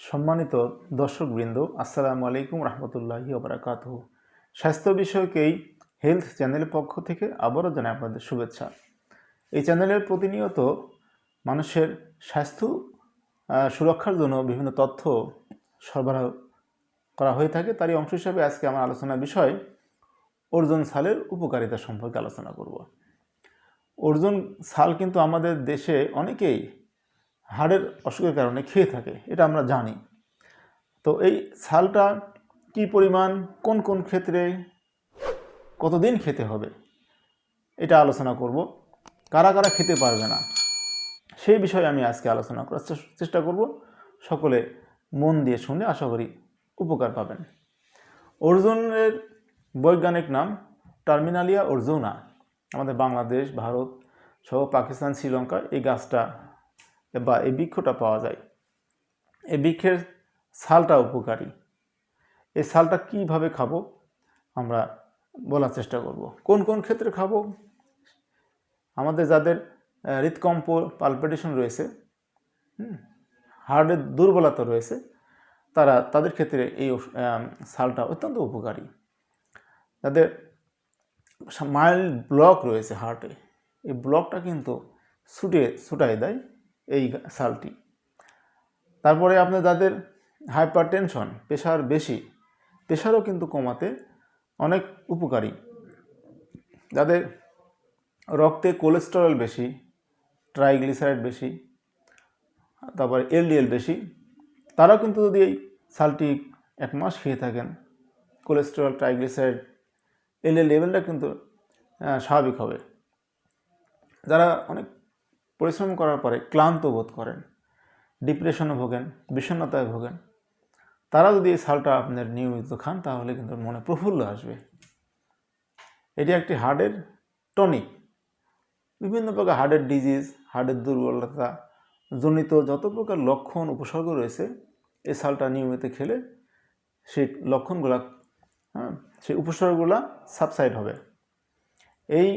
সম্মানিত দর্শকবৃন্দ, আসসালামু আলাইকুম রহমতুল্লাহি ওবরাকাত স্বাস্থ্য বিষয়ক এই হেলথ চ্যানেলের পক্ষ থেকে আবারও জানাই আপনাদের শুভেচ্ছা। এই চ্যানেলের প্রতিনিয়ত মানুষের স্বাস্থ্য সুরক্ষার জন্য বিভিন্ন তথ্য সরবরাহ করা হয়ে থাকে। তারই অংশ হিসাবে আজকে আমার আলোচনার বিষয় অর্জুন সালের উপকারিতা সম্পর্কে আলোচনা করব। অর্জুন সাল কিন্তু আমাদের দেশে অনেকেই হাড়ের অসুখের কারণে খেয়ে থাকে, এটা আমরা জানি। তো এই ছালটা কি পরিমাণ, কোন কোন ক্ষেত্রে, কতদিন খেতে হবে, এটা আলোচনা করব। কারা কারা খেতে পারবে না, সেই বিষয়ে আমি আজকে আলোচনা করার চেষ্টা করব। সকলে মন দিয়ে শুনে আশা করি উপকার পাবেন। অর্জুনের বৈজ্ঞানিক নাম টার্মিনালিয়া অর্জুনা। আমাদের বাংলাদেশ, ভারত সহ পাকিস্তান, শ্রীলঙ্কা, এই গাছটা বা এই বৃক্ষটা পাওয়া যায়। এই বৃক্ষের ছালটা উপকারী। এই ছালটা কীভাবে খাব? আমরা বলার চেষ্টা করব। কোন কোন ক্ষেত্রে খাব? আমাদের যাদের হৃদকম্প পালপিটেশন রয়েছে হার্টের দুর্বলতা রয়েছে, তারা, তাদের ক্ষেত্রে এই ছালটা অত্যন্ত উপকারী। যাদের মাইল্ড ব্লক রয়েছে হার্টে, এই ব্লকটা কিন্তু ছুটে ছুটাই দেয়। এই সালটি। তারপরে আপনার যাদের হাইপার টেনশন প্রেশার বেশি প্রেশারও কিন্তু কমাতে অনেক উপকারী। যাদের রক্তে কোলেস্টেরল বেশি, ট্রাইগ্লিসারাইড বেশি, তারপরে এলডিএল বেশি, তারাও কিন্তু যদি এই সালটি এক মাস খেয়ে থাকেন, কোলেস্টেরল, ট্রাইগ্লিসারাইড, এলডিএল লেভেলটা কিন্তু স্বাভাবিক হবে। যারা অনেক পরিশ্রম করার পরে ক্লান্ত বোধ করেন ডিপ্রেশনে ভোগেন, বিষণ্ণতায় ভোগেন। তারা যদি এই সালটা আপনার নিয়মিত খান, তাহলে কিন্তু মনে প্রফুল্ল আসবে। এটি একটি হার্টের টনিক বিভিন্ন প্রকার হার্টের ডিজিজ হার্টের দুর্বলতা, জনিত যত প্রকার লক্ষণ, উপসর্গ রয়েছে, এই সালটা নিয়মিত খেলে সেই লক্ষণগুলা হ্যাঁ সেই উপসর্গগুলা সাবসাইড হবে। এই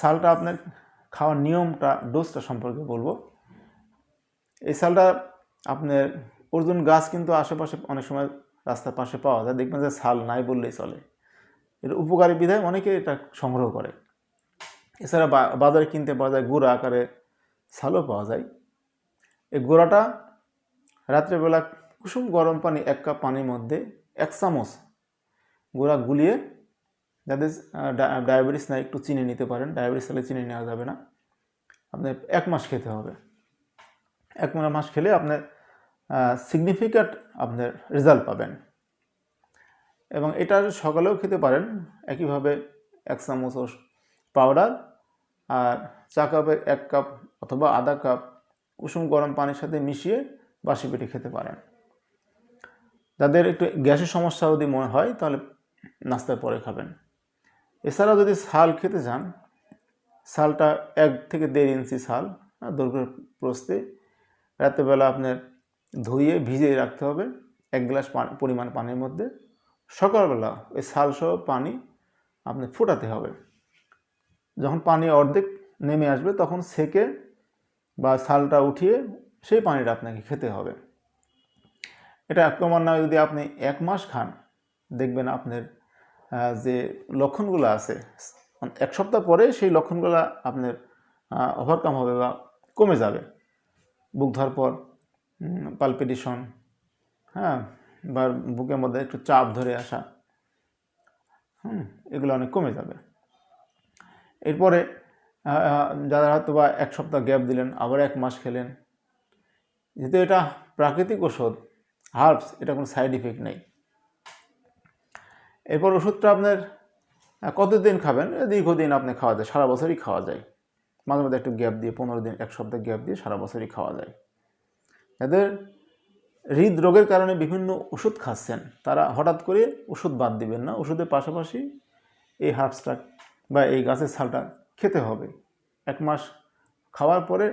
সালটা আপনার খাওয়ার নিয়মটা ডোজটা সম্পর্কে বলব। এই সালটা আপনার অর্জুন গাছ কিন্তু আশেপাশে অনেক সময় রাস্তার পাশে পাওয়া যায়। দেখবেন যে সাল নাই বললেই চলে। এর উপকারী বিধায় অনেকে এটা সংগ্রহ করে। এছাড়া বাজারে কিনতে পাওয়া যায়, গুঁড়া আকারে সালও পাওয়া যায়। এই গুঁড়াটা রাত্রেবেলা কুসুম গরম পানি এক কাপ পানির মধ্যে এক চামচ গুঁড়া গুলিয়ে যাদের ডায়াবেটিস নাই একটু চিনি নিতে পারেন। ডায়াবেটিস হলে চিনি নেওয়া যাবে না। আপনার এক মাস খেতে হবে। এক মাস খেলে আপনার সিগনিফিক্যান্ট আপনার রেজাল্ট পাবেন। এবং এটা সকালেও খেতে পারেন। একইভাবে এক চামচ পাউডার আর চা কাপের এক কাপ অথবা আধা কাপ কুসুম গরম পানির সাথে মিশিয়ে বাসি পেটে খেতে পারেন। যাদের একটু গ্যাসের সমস্যা যদি মনে হয়, তাহলে নাস্তার পরে খাবেন। এছাড়াও যদি শাল খেতে চান শালটা এক থেকে দেড় ইঞ্চি শাল আহ, দৈর্ঘ্য প্রস্তে রাতেরবেলা আপনার ধুয়ে ভিজিয়ে রাখতে হবে এক গ্লাস পরিমাণ পানির মধ্যে। সকালবেলা ওই শালসহ পানি আপনি ফোটাতে হবে। যখন পানি অর্ধেক নেমে আসবে তখন সেকে বা শালটা উঠিয়ে সেই পানিটা আপনাকে খেতে হবে। এটা ক্রমান্বয়ে যদি আপনি এক মাস খান দেখবেন আপনার যে লক্ষণগুলো আছে, এক সপ্তাহ পরে সেই লক্ষণগুলো আপনার ওভারকাম হবে বা কমে যাবে। বুক পর পালপিটেশন হ্যাঁ বা বুকের মধ্যে একটু চাপ ধরে আসা, হুম, এগুলো অনেক কমে যাবে। এরপরে যারা হয়তো বা এক সপ্তাহ গ্যাপ দিলেন, আবার এক মাস খেলেন, যেহেতু এটা প্রাকৃতিক ওষুধ হার্বস, এটা কোনো সাইড ইফেক্ট নেই। এরপর ওষুধটা আপনার কতদিন খাবেন? দীর্ঘদিন আপনি খাওয়া যায়, সারা বছরই খাওয়া যায়। মাঝে মাঝে একটু গ্যাপ দিয়ে, পনেরো দিন, এক সপ্তাহ গ্যাপ দিয়ে সারা বছরই খাওয়া যায়। যাদের হৃদরোগের কারণে বিভিন্ন ওষুধ খাচ্ছেন, তারা হঠাৎ করে ওষুধ বাদ দিবেন না। ওষুধের পাশাপাশি এই হার্বসটা বা এই গাছের ছালটা খেতে হবে। এক মাস খাওয়ার পরে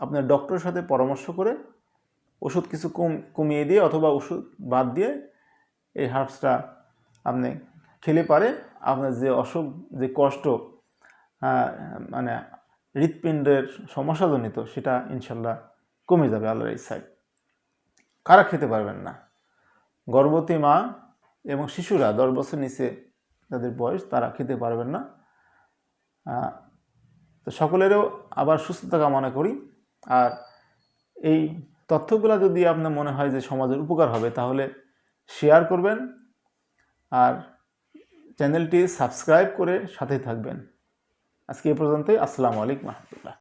আপনার ডক্টরের সাথে পরামর্শ করে ওষুধ কিছু কম, কমিয়ে দিয়ে অথবা ওষুধ বাদ দিয়ে এই হার্বসটা আপনি খেলে পারে আপনার যে অসুখ, যে কষ্ট মানে হৃৎপিণ্ডের সমস্যাজনিত, সেটা ইনশাল্লাহ কমে যাবে আল্লাহর ইচ্ছায়। কারা খেতে পারবেন না? গর্ভবতী মা এবং শিশুরা দশ বছর নিচে যাদের বয়স, তারা খেতে পারবেন না। তো সকলেরও আবার সুস্থতা কামনা করি। আর এই তথ্যগুলো যদি আপনার মনে হয় যে সমাজের উপকার হবে, তাহলে শেয়ার করবেন। আর চ্যানেলটি সাবস্ক্রাইব করে সাথে থাকবেন। আজকে এ পর্যন্তই। আসসালামু আলাইকুম রহমতুল্লাহ।